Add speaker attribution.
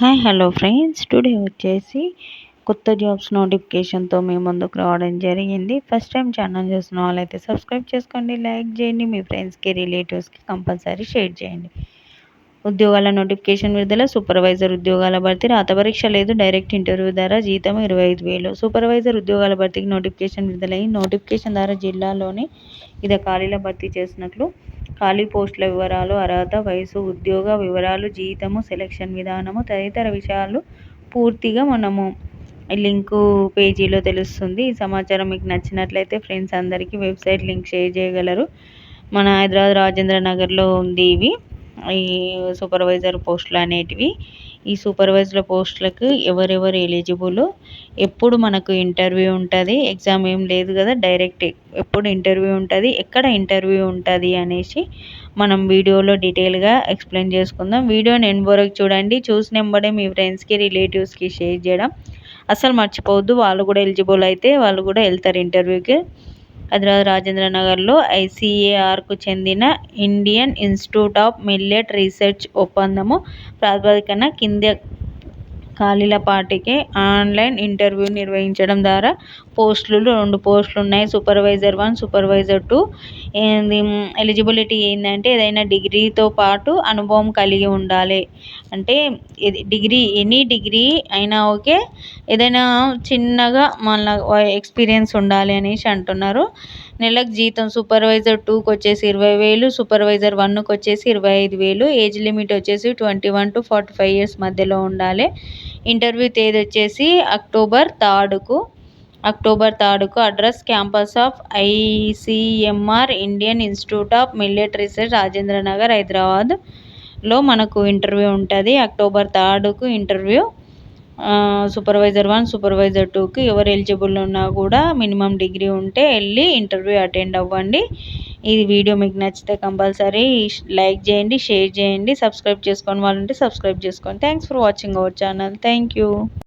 Speaker 1: Hi hello friends today వచ్చేసి కొత్త jobs నోటిఫికేషన్తో మేము ముందుకు రావడం జరిగింది. ఫస్ట్ టైం ఛానల్ చూసిన వాళ్ళైతే సబ్స్క్రైబ్ చేసుకోండి లైక్ చేయండి మీ ఫ్రెండ్స్కి రిలేటివ్స్కి కంపల్సరీ షేర్ చేయండి. ఉద్యోగాల నోటిఫికేషన్ విడుదల సూపర్వైజర్ ఉద్యోగాల భర్తీ రాత పరీక్ష లేదు డైరెక్ట్ ఇంటర్వ్యూ ద్వారా జీతం ఇరవై ఐదు వేలు. సూపర్వైజర్ ఉద్యోగాల భర్తీకి నోటిఫికేషన్ విడుదలై నోటిఫికేషన్ ద్వారా జిల్లాలోని ఇదే ఖాళీల భర్తీ చేసినట్లు ఖాళీ పోస్టుల వివరాలు అర్హత వయసు ఉద్యోగ వివరాలు జీతము సెలక్షన్ విధానము తదితర విషయాలు పూర్తిగా మనము లింకు పేజీలో తెలుస్తుంది. ఈ సమాచారం మీకు నచ్చినట్లయితే ఫ్రెండ్స్ అందరికీ వెబ్సైట్ లింక్ షేర్ చేయగలరు. మన హైదరాబాద్ రాజేంద్ర నగర్లో ఉంది ఇవి ఈ సూపర్వైజర్ పోస్టులు అనేటివి. ఈ సూపర్వైజర్ పోస్టులకు ఎవరెవరు ఎలిజిబుల్ ఎప్పుడు మనకు ఇంటర్వ్యూ ఉంటుంది ఎగ్జామ్ ఏం లేదు కదా డైరెక్ట్ ఎప్పుడు ఇంటర్వ్యూ ఉంటుంది ఎక్కడ ఇంటర్వ్యూ ఉంటుంది అనేసి మనం వీడియోలో డీటెయిల్గా ఎక్స్ప్లెయిన్ చేసుకుందాం. వీడియోని ఎండ్ వరకు చూడండి చూసిన వెంబడే మీ ఫ్రెండ్స్కి రిలేటివ్స్కి షేర్ చేయడం. అసలు మర్చిపోవద్దు వాళ్ళు కూడా ఎలిజిబుల్ అయితే వాళ్ళు కూడా వెళ్తారు ఇంటర్వ్యూకి హైదరాబాద్ రాజేంద్ర నగర్లో ఐసీఏఆర్కు చెందిన Indian Institute of millet research ఒప్పందము ప్రాతిపదికన కింద ఖాళీల పాటికి ఆన్లైన్ ఇంటర్వ్యూ నిర్వహించడం ద్వారా పోస్టులు రెండు పోస్టులు ఉన్నాయి సూపర్వైజర్ వన్ సూపర్వైజర్ టూ. ఏంది ఎలిజిబిలిటీ ఏంటంటే ఏదైనా డిగ్రీతో పాటు అనుభవం కలిగి ఉండాలి. అంటే డిగ్రీ ఎనీ డిగ్రీ అయినా ఓకే. ఏదైనా చిన్నగా మళ్ళీ ఎక్స్పీరియన్స్ ఉండాలి అనేసి అంటున్నారు. నెలకు జీతం సూపర్వైజర్ టూకి వచ్చేసి ఇరవై వేలు సూపర్వైజర్ వన్కి వచ్చేసి ఇరవై ఐదు వేలు ఏజ్ లిమిట్ వచ్చేసి twenty one to forty five years మధ్యలో ఉండాలి. ఇంటర్వ్యూ తేదీ వచ్చేసి అక్టోబర్ థర్డ్కు October థర్డ్కు address campus of ICMR Indian Institute of millet research Rajendra Nagar హైదరాబాద్లో మనకు ఇంటర్వ్యూ ఉంటుంది. అక్టోబర్ థర్డ్కు ఇంటర్వ్యూ సూపర్వైజర్ వన్ సూపర్వైజర్ టూకి ఎవరు ఎలిజిబుల్ ఉన్నా కూడా మినిమం డిగ్రీ ఉంటే వెళ్ళి ఇంటర్వ్యూ అటెండ్ అవ్వండి. ఈ వీడియో మీకు నచ్చితే కంపల్సరీ లైక్ చేయండి షేర్ చేయండి సబ్స్క్రైబ్ చేసుకోని వాళ్ళంటే సబ్స్క్రైబ్ చేసుకోండి thanks for watching our channel thank you